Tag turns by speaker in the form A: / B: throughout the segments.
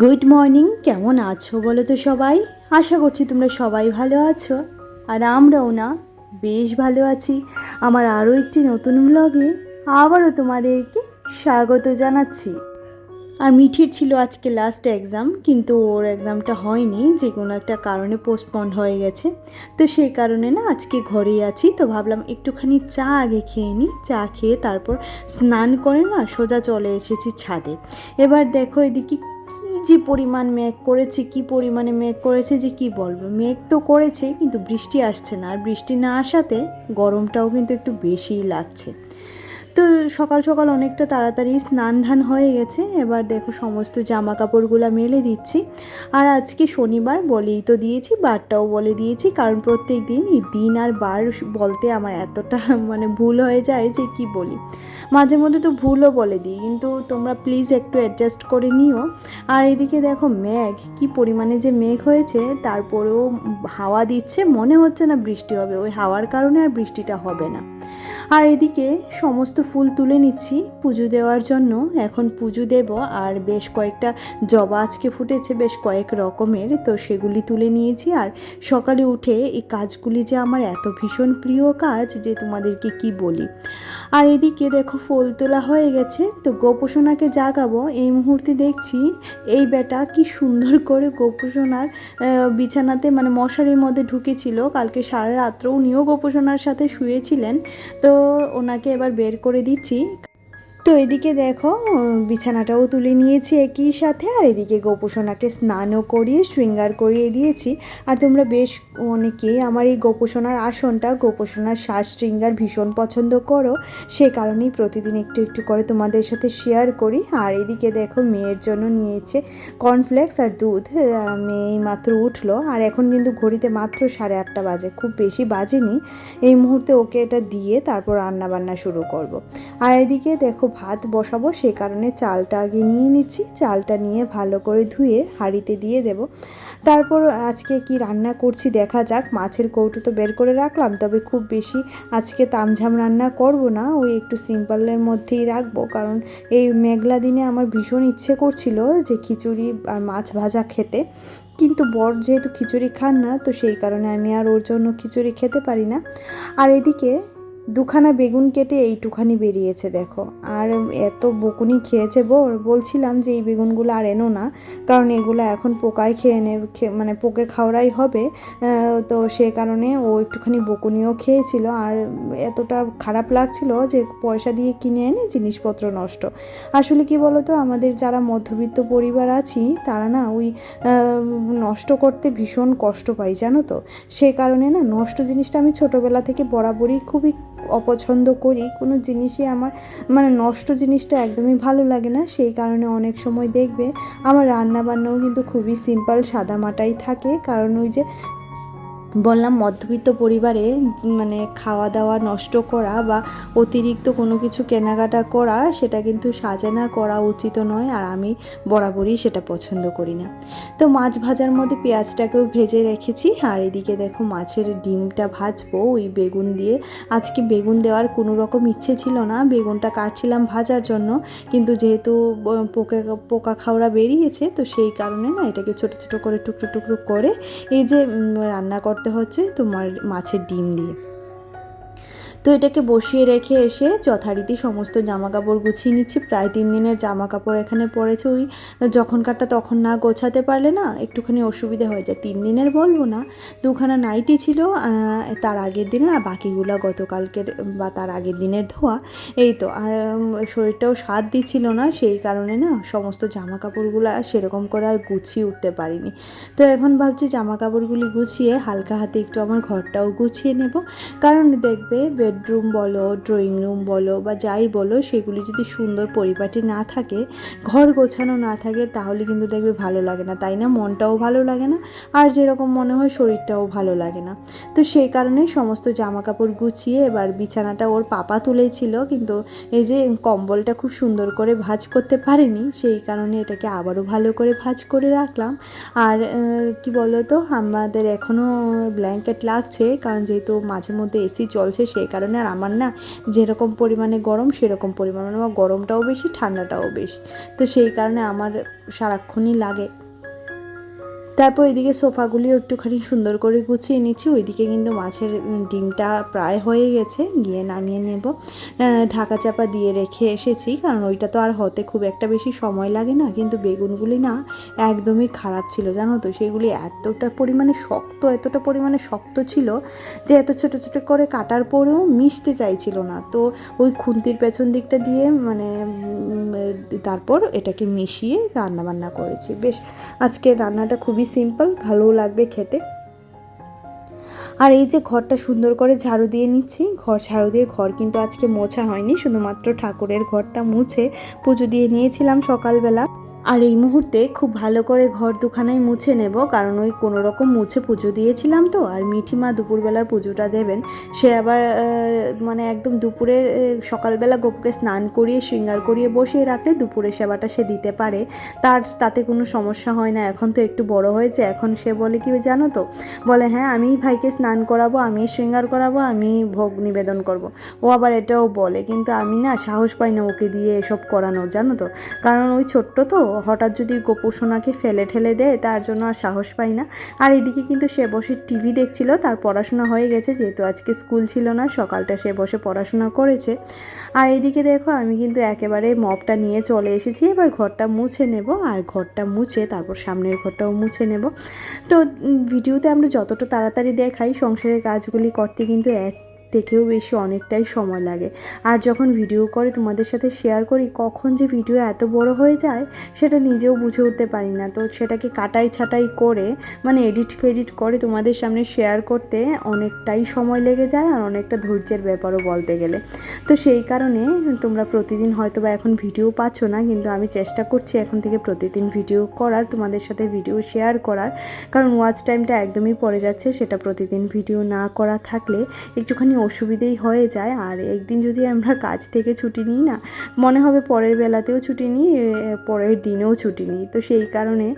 A: Good morning কেমন আছো বলো তো সবাই? আশা করছি তোমরা সবাই ভালো আছো, আর আমরাও না, বেশ ভালো আছি। আমার আরও একটি নতুন ব্লগে আবারও তোমাদেরকে স্বাগত জানাচ্ছি। আর মিঠির ছিল আজকে লাস্ট এক্সাম কিন্তু ওর এক্সামটা হয়নি, যে কোনো একটা কারণে পোস্টপন্ড হয়ে গেছে। তো সেই কারণে না, আজকে ঘরেই আছি, তো ভাবলাম একটুখানি চা আগে খেয়ে নিই, চা খেয়ে তারপর স্নান করে না সোজা চলে এসেছি ছাদে। এবার দেখো এদিকে কি যে পরিমাণ মেঘ করেছে, কি পরিমাণে মেঘ করেছে যে কি বলব? মেঘ তো করেছে, কিন্তু বৃষ্টি আসছে না। আর বৃষ্টি না আসাতে গরমটাও কিন্তু একটু বেশিই লাগছে। তো সকাল সকাল অনেকটা তাড়াতাড়ি স্নান ধান হয়ে গেছে। এবার দেখো সমস্ত জামা কাপড়গুলো মেলে দিচ্ছি। আর আজকে শনিবার বলেই তো দিয়েছি, বারটাও বলে দিয়েছি। কারণ প্রত্যেক দিন দিন আর বার বলতে আমার এতটা মানে ভুল হয়ে যায় যে কি বলি। মাঝে মধ্যে তো ভুলও বলে দিই, কিন্তু তোমরা প্লিজ একটু অ্যাডজাস্ট করে নিও। আর এদিকে দেখো মেঘ, কি পরিমাণে যে মেঘ হয়েছে, তারপরেও হাওয়া দিচ্ছে, মনে হচ্ছে না বৃষ্টি হবে। ওই হাওয়ার কারণে আর বৃষ্টিটা হবে না। আর এদিকে সমস্ত ফুল তুলে নিচ্ছি পুজো দেওয়ার জন্য। এখন পুজো দেব আর বেশ কয়েকটা জবা আজকে ফুটেছে, বেশ কয়েক রকমের। তো সেগুলি তুলে নিয়েছি আর সকালে উঠে এই কাজগুলি যে আমার এত ভীষণ প্রিয় কাজ যে তোমাদেরকে কি বলি। আর এদিকে দেখো ফুল তোলা হয়ে গেছে। তো গোপোষণাকে জাগাবো। এই মুহূর্তে দেখছি এই বেটা কি সুন্দর করে গোপোষণার বিছানাতে মানে মশারির মধ্যে ঢুকেছিল। কালকে সারা রাত্র উনিও গোপোষণার সাথে শুয়েছিলেন। তো ওনাকে এবার বের করে দিচ্ছি। তো এদিকে দেখো, বিছানাটাও তুলে নিয়েছি একই সাথে, আর এদিকে গোপোষণাকে স্নানও করিয়ে, শৃঙ্গার করিয়ে দিয়েছি। আর তোমরা বেশ অনেকেই আমার এই গোপোষণার আসনটা গোপোষণার শ্বাস শৃঙ্গার ভীষণ পছন্দ করো, সে কারণেই প্রতিদিন একটু একটু করে তোমাদের সাথে শেয়ার করি। আর এদিকে দেখো, মেয়ের জন্য নিয়েছে কর্নফ্লেক্স আর দুধ মেয়ে মাত্র উঠল। আর এখন কিন্তু ঘড়িতে মাত্র সাড়ে আটটা বাজে, খুব বেশি বাজেনি। এই মুহূর্তে ওকে এটা দিয়ে তারপর রান্না বান্না শুরু করব। আর এদিকে দেখো ভাত বসাবো সেই কারণে চালটা আগে নিয়ে নিচ্ছি। চালটা নিয়ে ভালো করে ধুয়ে হাঁড়িতে দিয়ে দেব। তারপর আজকে কি রান্না করছি দেখা যাক। মাছের কৌটো তো বের করে রাখলাম, তবে খুব বেশি আজকে তামঝাম রান্না করব না। ওই একটু সিম্পলের মধ্যেই রাখব, কারণ এই মেঘলা দিনে আমার ভীষণ ইচ্ছে করছিল যে খিচুড়ি আর মাছ ভাজা খেতে। কিন্তু বর যেহেতু খিচুড়ি খান না, তো সেই কারণে আমি আর ওর জন্য খিচুড়ি খেতে পারি না। আর এদিকে দুখানা বেগুন কেটে এইটুখানি বেরিয়েছে, দেখো। আর এত বকুনি খেয়েছে বোর, বলছিলাম যে এই বেগুনগুলো আর এনো না, কারণ এগুলো এখন পোকায় খেয়ে নে মানে পোকে খাওয়াই হবে। তো সে কারণে ও একটুখানি বকুনিও খেয়েছিল, আর এতটা খারাপ লাগছিল যে পয়সা দিয়ে কিনে এনে জিনিসপত্র নষ্ট। আসলে কি বলতো, আমাদের যারা মধ্যবিত্ত পরিবার আছি, তারা না ওই নষ্ট করতে ভীষণ কষ্ট পাই, জানো তো? সে কারণে না নষ্ট জিনিসটা আমি ছোটোবেলা থেকে বরাবরই খুবই অপছন্দ করি, কোনো জিনিসই আমার মানে নষ্ট জিনিসটা একদমই ভালো লাগে না। সেই কারণে অনেক সময় দেখবে, আমার রান্না বান্নাও কিন্তু খুবই সিম্পল সাদামাটাই থাকে। কারণ ওই যে বললাম, মধ্যবিত্ত পরিবারে মানে খাওয়া দাওয়া নষ্ট করা বা অতিরিক্ত কোনো কিছু কেনাকাটা করা, সেটা কিন্তু সাজানা করা উচিত নয় আর আমি বরাবরই সেটা পছন্দ করি না। তো মাছ ভাজার মধ্যে পেঁয়াজটাকেও ভেজে রেখেছি। আর এদিকে দেখো মাছের ডিমটা ভাজবো, ওই বেগুন দিয়ে। আজকে বেগুন দেওয়ার কোনো রকম ইচ্ছে ছিল না, বেগুনটা কাটছিলাম ভাজার জন্য। কিন্তু যেহেতু পোকা পোকা খাওয়া বেরিয়েছে, তো সেই কারণে না এটাকে ছোট ছোট করে টুকরো টুকরো করে এই যে রান্না করতে হচ্ছে তোমার মাছের ডিম দিয়ে। তো এটাকে বসিয়ে রেখে এসে যথারীতি সমস্ত জামা কাপড় গুছিয়ে নিচ্ছি। প্রায় তিন দিনের জামা কাপড় এখানে পড়েছে ওই। যখনকারটা তখন না গোছাতে পারলে না একটুখানি অসুবিধা হয়ে যায়। তিন দিনের বলব না, দুখানা নাইটি ছিল তার আগের দিনের আর বাকিগুলো গতকালকের বা তার আগের দিনের ধোয়া। এই তো, আর শরীরটাও স্বাদ দিচ্ছিল না, সেই কারণে না সমস্ত জামা কাপড়গুলো সেরকম করে আর গুছিয়ে উঠতে পারিনি। তো এখন ভাবছি জামা কাপড়গুলি গুছিয়ে হালকা হাতে একটু আমার ঘরটাও গুছিয়ে নেব। কারণ দেখবে বেডরুম বলো ড্রয়িং রুম বলো বা যাই বলো, সেগুলি যদি সুন্দর পরিপাটি না থাকে, ঘর গোছানো না থাকে, তাহলে কিন্তু দেখবে ভালো লাগে না। তাই না? মনটাও ভালো লাগে না, আর যেরকম মনে হয় শরীরটাও ভালো লাগে না। তো সেই কারণে সমস্ত জামা কাপড় গুছিয়ে এবার বিছানাটা ওর পাপা তুলেছিল, কিন্তু এই যে কম্বলটা খুব সুন্দর করে ভাঁজ করতে পারেনি, সেই কারণে এটাকে আবারও ভালো করে ভাঁজ করে রাখলাম। আর কি বলো তো আমাদের এখনও ব্ল্যাঙ্কেট লাগছে, কারণ যেহেতু মাঝে মধ্যে এসি চলছে, সেই কারণে কারণে আর আমার না যেরকম পরিমাণে গরম, সেরকম পরিমাণে আমার গরমটাও বেশি, ঠান্ডাটাও বেশি। তো সেই কারণে আমার সারাক্ষণই লাগে। তারপর এদিকে সোফাগুলিও একটুখানি সুন্দর করে গুছিয়ে নিচ্ছি। ওইদিকে কিন্তু মাছের ডিমটা প্রায় হয়ে গেছে, গিয়ে নামিয়ে নেব। ঢাকা চাপা দিয়ে রেখে এসেছি, কারণ ওইটা তো আর হতে খুব একটা বেশি সময় লাগে না। কিন্তু বেগুনগুলি না একদমই খারাপ ছিল, জানো তো? সেগুলি এতটা পরিমাণে শক্ত, এতটা পরিমাণে শক্ত ছিল যে এত ছোট ছোট করে কাটার পরেও মিশতে চাইছিল না। তো ওই খুন্তির পেছন দিকটা দিয়ে মানে তারপর এটাকে মিশিয়ে রান্না বান্না করেছি। বেশ আজকে রান্নাটা খুবই সিম্পল ভালোও লাগবে খেতে। আর এই যে ঘরটা সুন্দর করে ঝাড়ু দিয়ে নিচ্ছি, ঘর ঝাড়ু দিয়ে ঘর কিন্তু আজকে মোছা হয়নি, শুধুমাত্র ঠাকুরের ঘরটা মুছে পুজো দিয়ে নিয়েছিলাম সকালবেলা। আর এই মুহূর্তে খুব ভালো করে ঘর দুখানায় মুছে নেব, কারণ ওই কোনো রকম মুছে পুজো দিয়েছিলাম তো, আর মিঠিমা দুপুরবেলার পুজোটা দেবেন। সে আবার মানে একদম দুপুরের সকালবেলা গোপুকে স্নান করিয়ে, শৃঙ্গার করিয়ে বসিয়ে রাখলে দুপুরের সেবাটা সে দিতে পারে। তার তাতে কোনো সমস্যা হয় না, এখন তো একটু বড় হয়েছে, এখন সে বলে কি জানো তো? বলে হ্যাঁ আমি ভাইকে স্নান করাবো, আমি শৃঙ্গার করাবো, আমি ভোগ নিবেদন করব। ও আবার এটাও বলে, কিন্তু আমি না সাহস পাই না ওকে দিয়ে এসব করানোর, জানো তো? কারণ ওই ছোট্ট তো হঠাৎ যদি গোপুসোনাকে ফেলে ঠেলে দেয়, তার জন্য আর সাহস পাই না। আর এদিকে কিন্তু সে বসে টিভি দেখছিল, তার পড়াশোনা হয়ে গেছে, যেহেতু আজকে স্কুল ছিল না, সকালটা সে বসে পড়াশোনা করেছে। আর এদিকে দেখো, আমি কিন্তু একেবারে মপটা নিয়ে চলে এসেছি, এবার ঘরটা মুছে নেব, আর ঘরটা মুছে, তারপর সামনের ঘরটাও মুছে নেব। তো ভিডিওতে আমরা যতটা তাড়াতাড়ি দেখাই, সংসারের কাজগুলি করতে কিন্তু এক থেকেও বেশি অনেকটাই সময় লাগে। আর যখন ভিডিও করে তোমাদের সাথে শেয়ার করি, কখন যে ভিডিও এত বড় হয়ে যায়, সেটা নিজেও বুঝে উঠতে পারি না। তো সেটাকে কাটাই ছাটাই করে মানে এডিট ফেডিট করে তোমাদের সামনে শেয়ার করতে অনেকটাই সময় লেগে যায় আর অনেকটা ধৈর্যের ব্যাপারও বলতে গেলে। তো সেই কারণে তোমরা প্রতিদিন হয়তো বা এখন ভিডিও পাচ্ছ না, কিন্তু আমি চেষ্টা করছি এখন থেকে প্রতিদিন ভিডিও করার, তোমাদের সাথে ভিডিও শেয়ার করার। কারণ ওয়াচ টাইমটা একদমই পড়ে যাচ্ছে, সেটা প্রতিদিন ভিডিও না করা থাকলে একটুখানি অসুবিধেই হয়ে যায়। আর একদিন যদি আমরা কাজ থেকে ছুটি নিই না, মনে হবে পরের বেলাতেও ছুটি নিই পরের দিনেও ছুটি নিই। তো সেই কারণে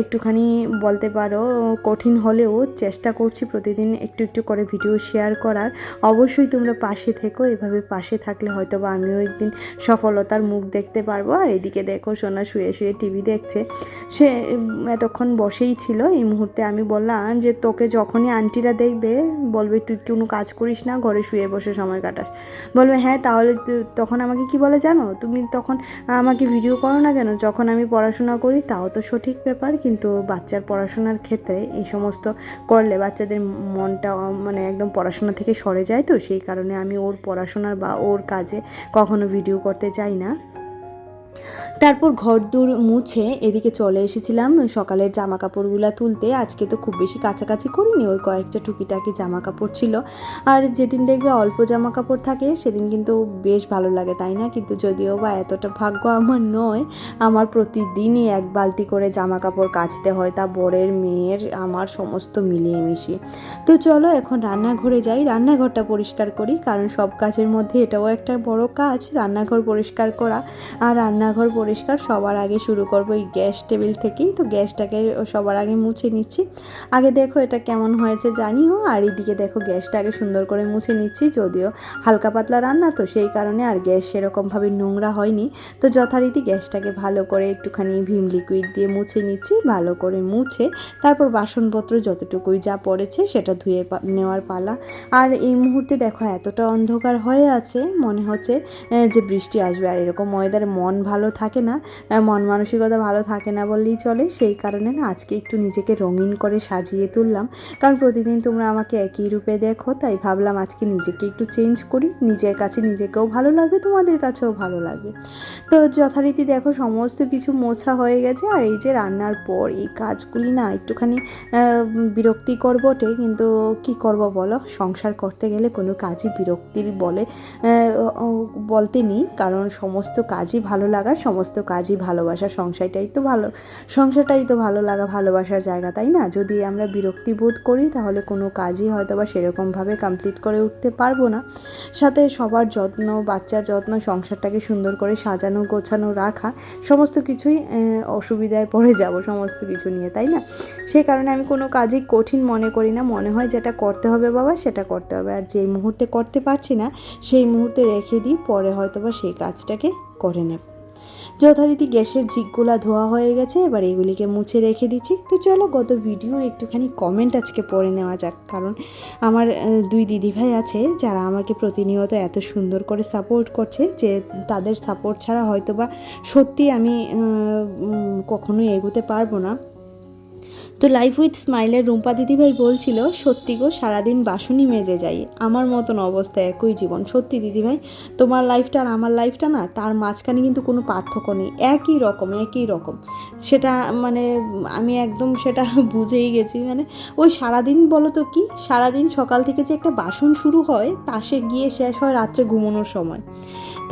A: একটুখানি বলতে পারো, কঠিন হলেও চেষ্টা করছি প্রতিদিন একটু একটু করে ভিডিও শেয়ার করার। অবশ্যই তোমরা পাশে থেকো, এভাবে পাশে থাকলে হয়তো বা আমিও একদিন সফলতার মুখ দেখতে পারব। আর এদিকে দেখো, সোনা শুয়ে শুয়ে টিভি দেখছে। সে এতক্ষণ বসেই ছিল। এই মুহূর্তে আমি বললাম যে, তোকে যখনই আন্টিরা দেখবে, বলবে, তুই কোনো কাজ করিস না ঘরে শুয়ে বসে সময় কাটাস। বলবে হ্যাঁ তাহলে তখন আমাকে কি বলে জানো? তুমি তখন আমাকে ভিডিও করো না কেন? যখন আমি পড়াশোনা করি, তাও তো সঠিক ব্যাপার। কিন্তু বাচ্চার পড়াশোনার ক্ষেত্রে এই সমস্ত করলে বাচ্চাদের মনটা মানে একদম পড়াশোনা থেকে সরে যায় তো? সেই কারণে আমি ওর পড়াশোনার বা ওর কাজে কখনো ভিডিও করতে চাই না। তারপর ঘর দূর মুছে এদিকে চলে এসেছিলাম। সকালের জামা কাপড়গুলো তুলতে। আজকে তো খুব বেশি কাছাকাছি করিনি, ওই কয়েকটা টুকিটাকি জামা কাপড় ছিল। আর যেদিন দেখবে অল্প জামা কাপড় থাকে, সেদিন কিন্তু বেশ ভালো লাগে, তাই না? কিন্তু যদিও বা এতটা ভাগ্য আমার নয়, আমার প্রতিদিনই এক বালতি করে জামা কাপড় কাচতে হয়, তা বরের, মেয়ের, আমার সমস্ত মিলিয়ে মিশিয়ে তো চলো এখন রান্নাঘরে যাই। রান্নাঘরটা পরিষ্কার করি, কারণ সব কাজের মধ্যে এটাও একটা বড় কাজ, রান্নাঘর পরিষ্কার করা। আর রান্নাঘর পরিষ্কার, সবার আগে শুরু করব এই গ্যাস টেবিল থেকেই। তো গ্যাসটাকে সবার আগে মুছে নিচ্ছি। আগে দেখো এটা কেমন হয়েছে জানিও, আর এদিকে দেখো গ্যাসটা আগে সুন্দর করে মুছে নিচ্ছি, যদিও হালকা পাতলা রান্না, তো সেই কারণে আর গ্যাস সেরকমভাবে নোংরা হয়নি। তো যথারীতি গ্যাসটাকে ভালো করে একটুখানি ভিম লিকুইড দিয়ে মুছে নিচ্ছি, ভালো করে মুছে তারপর বাসনপত্র যতটুকুই যা পড়েছে সেটা ধুয়ে নেওয়ার পালা। আর এই মুহূর্তে দেখো এতটা অন্ধকার হয়ে আছে, মনে হচ্ছে যে বৃষ্টি আসবে। আর এরকম ওয়েদারে মন ভালো থাকে না মন মানসিকতা ভালো থাকে না বললেই চলে। সেই কারণে না আজকে একটু নিজেকে রঙিন করে সাজিয়ে তুললাম। কারণ প্রতিদিন তোমরা আমাকে একই রূপে দেখো, তাই ভাবলাম আজকে নিজেকে একটু চেঞ্জ করি। নিজের কাছে নিজেকেও ভালো লাগবে, তোমাদের কাছেও ভালো লাগবে। তো যথারীতি দেখো সমস্ত কিছু মোছা হয়ে গেছে। আর এই যে রান্নার পর এই কাজগুলি না একটুখানি বিরক্তিকর বটে। কিন্তু কি করব বলো? সংসার করতে গেলে কোনো কাজই বিরক্তির বলে বলতে নেই। কারণ সমস্ত কাজই ভালো লাগ লাগার সমস্ত কাজই ভালোবাসা, সংসারটাই তো ভালো, সংসারটাই তো ভালো লাগা, ভালোবাসার জায়গা, তাই না? যদি আমরা বিরক্তি বোধ করি, তাহলে কোনো কাজই হয়তো বা সেরকমভাবে কমপ্লিট করে উঠতে পারব না। সাথে সবার যত্ন, বাচ্চার যত্ন, সংসারটাকে সুন্দর করে সাজানো, গোছানো, রাখা, সমস্ত কিছুই অসুবিধায় পড়ে যাব সমস্ত কিছু নিয়ে, তাই না? সেই কারণে আমি কোনো কাজই কঠিন মনে করি না। মনে হয় যেটা করতে হবে বাবা, সেটা করতে হবে। আর যেই মুহূর্তে করতে পারছি না, সেই মুহূর্তে রেখে দিই, পরে হয়তো বা সেই কাজটাকে করে নেব। যথারীতি গ্যাসের ঝিকগুলা ধোয়া হয়ে গেছে, এবার এগুলিকে মুছে রেখে দিচ্ছি। তো চলো গত ভিডিওর একটুখানি কমেন্ট আজকে পড়ে নেওয়া যাক। কারণ আমার দুই দিদিভাই আছে, যারা আমাকে প্রতিনিয়ত এত সুন্দর করে সাপোর্ট করছে যে তাদের সাপোর্ট ছাড়া হয়তো বা সত্যি আমি কখনোই এগোতে পারব না। তো লাইফ উইথ স্মাইলের রুম্পা দিদিভাই বলছিল, সত্যি গো, সারাদিন বাসনই মেজে যাই। আমার মতন অবস্থা, একই জীবন। সত্যি দিদিভাই, তোমার লাইফটা আর আমার লাইফটা না, তার মাঝখানে কিন্তু কোনো পার্থক্য নেই। একই রকম একই রকম। সেটা মানে আমি একদম সেটা বুঝেই গেছি। মানে ওই সারাদিন বলো তো কি, সারাদিন সকাল থেকে যে একটা বাসন শুরু হয়, তা সে গিয়ে শেষ হয় রাত্রে ঘুমানোর সময়।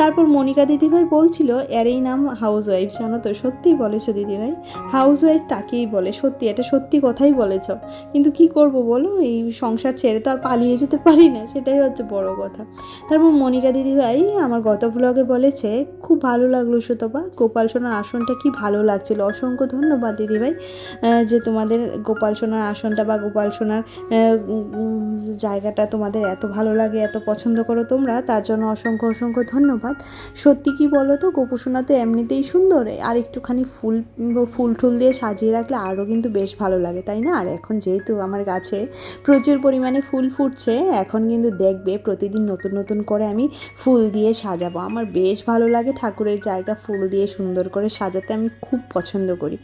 A: তারপর মনিকা দিদিভাই বলছিল, এর এই নাম হাউস ওয়াইফ জানো তো? সত্যিই বলেছ দিদিভাই। হাউস ওয়াইফ তাকেই বলে, সত্যি, এটা সত্যি কথাই বলেছ। কিন্তু কি করব বলো? এই সংসার ছেড়ে তো আর পালিয়ে যেতে পারি না, সেটাই হচ্ছে বড় কথা। তারপর মনিকা দিদিভাই আমার গত ব্লগে বলেছে, খুব ভালো লাগল সুতপা। গোপাল সোনার আসনটা কি ভালো লাগছিল? অসংখ্য ধন্যবাদ দিদিভাই যে তোমাদের গোপাল সোনার আসনটা বা গোপাল সোনার জায়গাটা তোমাদের এত ভালো লাগে, এত পছন্দ করো তোমরা, তার জন্য অসংখ্য অসংখ্য ধন্যবাদ। সত্যি কি বলো তো, গোপুসোনা তো এমনিতেই সুন্দর। আর একটুখানি ফুল ফুল টুল দিয়ে সাজিয়ে রাখলে আরও কিন্তু বেশ ভালো লাগে, তাই না? আর এখন যেহেতু আমার গাছে প্রচুর পরিমাণে ফুল ফুটছে, এখন কিন্তু দেখবে প্রতিদিন নতুন নতুন করে আমি ফুল দিয়ে সাজাবো। আমার বেশ ভালো লাগে ঠাকুরের জায়গা ফুল দিয়ে সুন্দর করে সাজাতে, আমি খুব পছন্দ করি।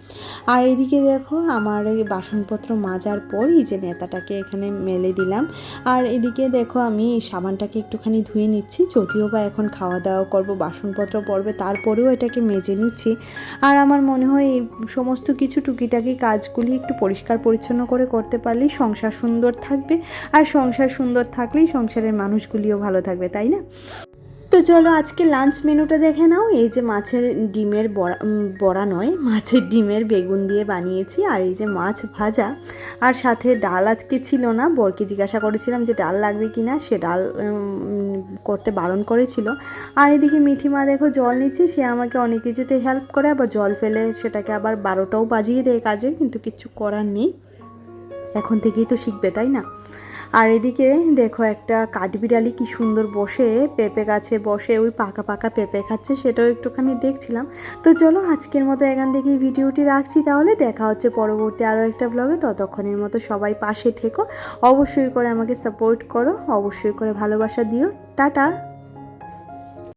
A: আর এদিকে দেখো, আমার এই বাসনপত্র মাজার পর এই যে নেতাটাকে এখানে মেলে দিলাম। আর এদিকে দেখো, আমি সাবানটাকে একটুখানি ধুয়ে নিচ্ছি, যদিও বা এখন খাওয়া দাওয়া করব বাসনপত্র পড়বে তারপরেও এটাকে মেজে নিচ্ছি। আর আমার মনে হয় এই সমস্ত কিছু টুকিটাকি কাজগুলি একটু পরিষ্কার পরিচ্ছন্ন করে করতে পারলেই সংসার সুন্দর থাকবে। আর সংসার সুন্দর থাকলেই সংসারের মানুষগুলিও ভালো থাকবে, তাই না? তো চলো আজকে লাঞ্চ মেনুটা দেখে নাও। এই যে মাছের ডিমের বড়া বড়া নয়, মাছের ডিমের বেগুন দিয়ে বানিয়েছি আর এই যে মাছ ভাজা। আর সাথে ডাল আজকে ছিল না, বরকে জিজ্ঞাসা করেছিলাম যে ডাল লাগবে কি না সে ডাল করতে বারণ করেছিল। আর এদিকে মিঠি মা দেখো জল নিচ্ছে, সে আমাকে অনেক কিছুতে হেল্প করে, আবার জল ফেলে সেটাকে আবার বারোটাও বাজিয়ে দেয় কাজে, কিন্তু কিছু করার নেই। এখন থেকেই তো শিখবে, তাই না? আর এদিকে দেখো একটা কাঠবিড়ালি কি সুন্দর বসে, পেঁপে গাছে বসে, ওই পাকা পাকা পেঁপে খাচ্ছে, সেটাও একটুখানি দেখছিলাম। তো চলো আজকের মতো এখান থেকে ভিডিওটি রাখছি, তাহলে দেখা হচ্ছে পরবর্তী আরও একটা ব্লগে ততক্ষণের মতো সবাই পাশে থেকো। অবশ্যই করে আমাকে সাপোর্ট করো, অবশ্যই করে ভালোবাসা দিও। টাটা!